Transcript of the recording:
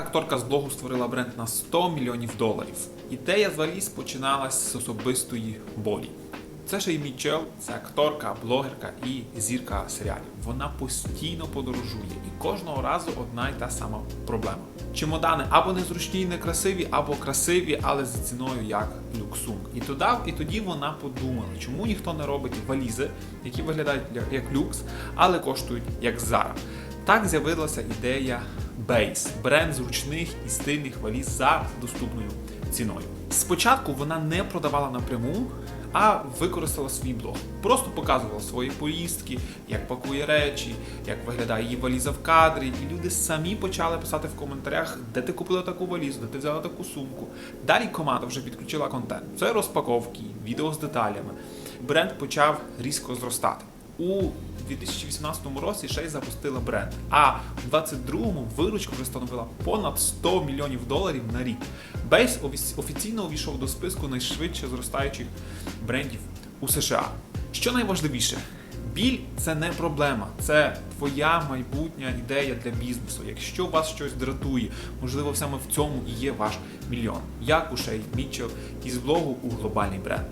Акторка з блогу створила бренд на 100 мільйонів доларів. Ідея з валіз починалась з особистої болі. Це Шей Мічел, це акторка, блогерка і зірка серіалів. Вона постійно подорожує, і кожного разу одна й та сама проблема. Чемодани або незручні і некрасиві, або красиві, але за ціною як люксунг. І тоді, і тоді вона подумала, чому ніхто не робить валізи, які виглядають як- люкс, але коштують як Zara. Так з'явилася ідея Base – бренд зручних і стильних валіз за доступною ціною. Спочатку вона не продавала напряму, а використала свій блог. Просто показувала свої поїздки, як пакує речі, як виглядає її валіза в кадрі. І люди самі почали писати в коментарях, де ти купила таку валізу, де ти взяла таку сумку. Далі команда вже підключила контент. Це розпаковки, відео з деталями. Бренд почав різко зростати. У 2018 році ще й запустила бренд. А у 2022 виручка вже становила понад 100 мільйонів доларів на рік. Бейс офіційно увійшов до списку найшвидше зростаючих брендів у США. Що найважливіше, біль це не проблема, це твоя майбутня ідея для бізнесу. Якщо вас щось дратує, можливо, саме в цьому і є ваш мільйон. Як у Шей Мітчел із блогу у глобальний бренд.